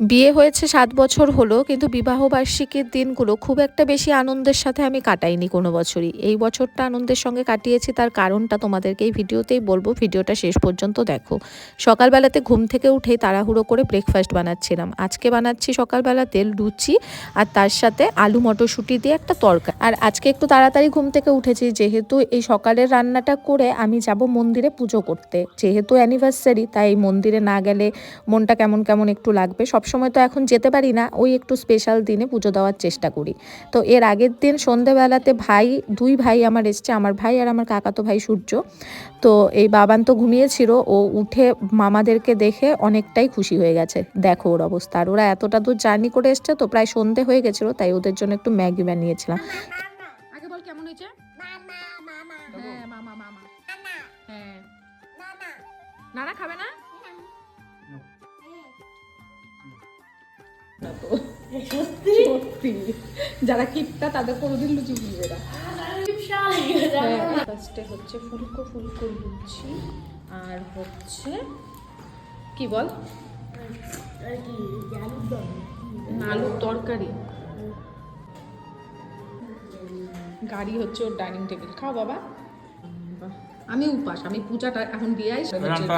বিয়ে হয়েছে সাত বছর হলো, কিন্তু বিবাহবার্ষিকীর দিনগুলো খুব একটা বেশি আনন্দের সাথে আমি কাটাইনি কোনো বছরই। এই বছরটা আনন্দের সঙ্গে কাটিয়েছি, তার কারণটা তোমাদেরকে এই ভিডিওতেই বলব। ভিডিওটা শেষ পর্যন্ত দেখো। সকালবেলাতে ঘুম থেকে উঠে তাড়াহুড়ো করে ব্রেকফাস্ট বানাচ্ছিলাম। আজকে বানাচ্ছি সকালবেলাতে লুচি আর তার সাথে আলু মটরশুঁটি দিয়ে একটা তরকা আর আজকে একটু তাড়াতাড়ি ঘুম থেকে উঠেছি, যেহেতু এই সকালের রান্নাটা করে আমি যাব মন্দিরে পুজো করতে। যেহেতু অ্যানিভার্সারি তাই মন্দিরে না গেলে মনটা কেমন কেমন একটু লাগবে সবসময় তো এখন যেতে পারি না ওই একটু স্পেশাল দিনে পুজো দেওয়ার চেষ্টা করি। তো এর আগের দিন সন্ধেবেলাতে ভাই দুই ভাই আমার এসছে আমার ভাই আর আমার কাকাতো ভাই সূর্য। তো এই বাবান তো ঘুমিয়েছিল ও উঠে মামাদেরকে দেখে অনেকটাই খুশি হয়ে গেছে। দেখো ওর অবস্থা আর ওরা এতটা দূর জার্নি করে এসছে তো প্রায় সন্ধে হয়ে গেছিল তাই ওদের জন্য একটু ম্যাগি বানিয়েছিলাম। আগে বল কেমন হয়েছে? মামা মামা। হ্যাঁ মামা মামা। মামা। হ্যাঁ। মামা। নানা খাবে না? সত্যি? যারা কিপটা তাদের কোনোদিন লুচি বুঝবে না। ফার্স্টে হচ্ছে ফুলকো ফুলকো লুচি আর হচ্ছে কি বল? আলুর তরকারি। গাড়ি হচ্ছে ওর ডাইনিং টেবিল। খাও বাবা। আমি উপাস আমি পূজাটা এখন দিয়ে আইস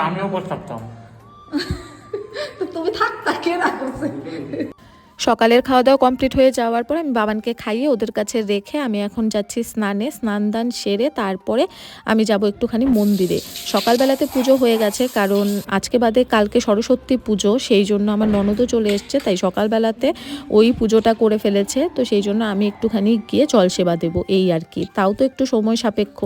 আমিও তো তুমি থাক তাকে রাখছে সকালের খাওয়া দাওয়া কমপ্লিট হয়ে যাওয়ার পর আমি বাবানকে খাইয়ে ওদের কাছে রেখে আমি এখন যাচ্ছি স্নানে স্নান দান সেরে তারপরে আমি যাব একটুখানি মন্দিরে। সকালবেলাতে পুজো হয়ে গেছে, কারণ আজকে বাদে কালকে সরস্বতী পুজো, সেই জন্য আমার ননদও চলে এসছে, তাই সকালবেলাতে ওই পুজোটা করে ফেলেছে, তো সেই জন্য আমি একটুখানি গিয়ে জল সেবা দেবো, এই আর কি। তাও তো একটু সময় সাপেক্ষ,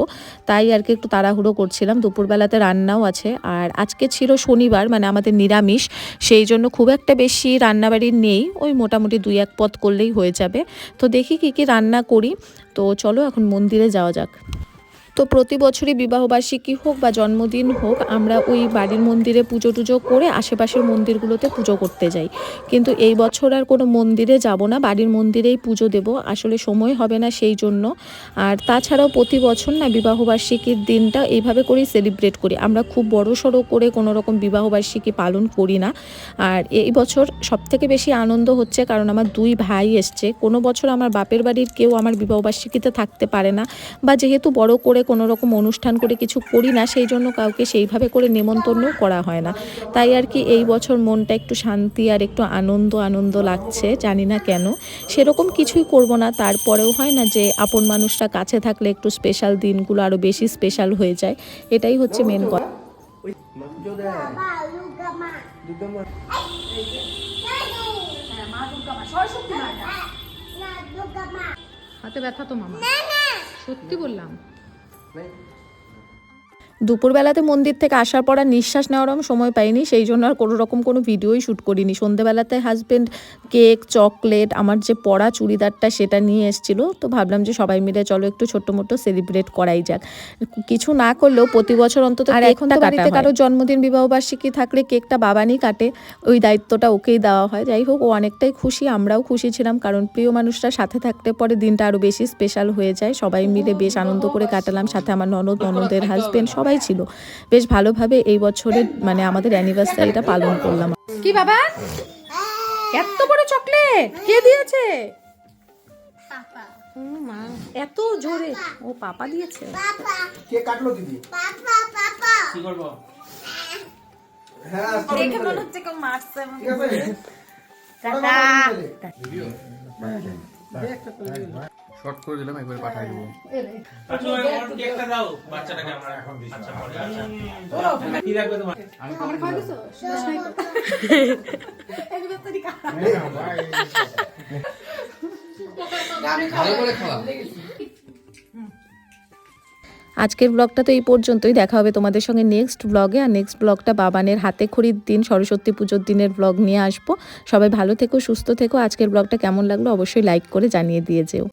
তাই আর কি একটু তাড়াহুড়ো করছিলাম, দুপুরবেলাতে রান্নাও আছে, আর আজকে ছিল শনিবার মানে আমাদের নিরামিষ, সেই জন্য খুব একটা বেশি রান্নাবাড়ি নেই, ওই মোটামুটি দুই এক পথ করলেই হয়ে যাবে। তো দেখি কি কি রান্না করি। তো চলো এখন মন্দিরে যাওয়া যাক। তো প্রতি বছরই বিবাহবার্ষিকী হোক বা জন্মদিন হোক, আমরা ওই বাড়ির মন্দিরে পুজো টুজো করে আশেপাশের মন্দিরগুলোতে পুজো করতে যাই। কিন্তু এই বছর আর কোনো মন্দিরে যাব না, বাড়ির মন্দিরেই পুজো দেব। আসলে সময় হবে না সেই জন্য। আর তাছাড়াও প্রতি বছর না বিবাহবার্ষিকীর দিনটা এইভাবে করেই সেলিব্রেট করি। আমরা খুব বড় সড়ো করে কোনো রকম বিবাহবার্ষিকী পালন করি না। আর এই বছর সব থেকে বেশি আনন্দ হচ্ছে কারণ আমার দুই ভাই এসছে। কোনো বছর আমার বাপের বাড়ির কেউ আমার বিবাহবার্ষিকীতে থাকতে পারে না বা যেহেতু বড় করে কোনো রকম অনুষ্ঠান করে কিছু করি না সেই জন্য কাউকে সেইভাবে করে নেমন্তন্ন করা হয় না। তাই আর কি এই বছর মনটা একটু শান্তি আর একটু আনন্দ আনন্দ লাগছে জানি না কেন। সেরকম কিছুই করব না তারপরেও হয় না যে আপন মানুষরা কাছে থাকলে একটু স্পেশাল দিনগুলো আরও বেশি স্পেশাল হয়ে যায়। এটাই হচ্ছে মেন কথা। হাতে ব্যথা তো মামা। সত্যি বললাম। 没。দুপুরবেলাতে মন্দির থেকে আসার পর আর নিঃশ্বাস নেওয়ার আমি সময় পাইনি সেই জন্য আর কোনো রকম কোনো ভিডিওই শ্যুট করিনি। সন্ধেবেলাতে হাজব্যান্ড কেক চকলেট আমার যে পড়া চুড়িদারটা সেটা নিয়ে এসেছিল তো ভাবলাম যে সবাই মিলে চলো একটু ছোট্ট মোটো সেলিব্রেট করাই যাক। কিছু না করলেও প্রতি বছর অন্তত আর এখন তো বাড়িতে কারও জন্মদিন বিবাহবার্ষিকী থাকলে কেকটা বাবানই কাটে ওই দায়িত্বটা ওকেই দেওয়া হয়। যাই হোক ও অনেকটাই খুশি আমরাও খুশি ছিলাম কারণ প্রিয় মানুষরা সাথে থাকতে পরে দিনটা আরও বেশি স্পেশাল হয়ে যায়। সবাই মিলে বেশ আনন্দ করে কাটালাম সাথে আমার ননদ ননদের হাজবেন্ড সবাই ছিল। বেশ ভালোভাবে এই বছরের মানে আমাদের অ্যানিভার্সারিটা পালন করলাম। কি বাবা? এত বড় চকলেট কে দিয়েছে? এত জোরে। ও পাপা দিয়েছে? কে কাটলো দিদি? পাপা পাপা। কি করব? হ্যাঁ দেখে মনে হচ্ছে কেউ মারছে শর্ট করে দিলাম একবার পাঠিয়ে দেবো। আচ্ছা আচ্ছা পরে আচ্ছা। খাওয়া আজকের ব্লগটা তো এই পর্যন্তই। দেখা হবে তোমাদের সঙ্গে নেক্সট ব্লগে আর নেক্সট ব্লগটা বাবানের হাতে খড়ির দিন সরস্বতী পুজোর দিনের ব্লগ নিয়ে আসব। সবাই ভালো থেকো সুস্থ থেকো। আজকের ব্লগটা কেমন লাগল অবশ্যই লাইক করে জানিয়ে দিয়ে যেও।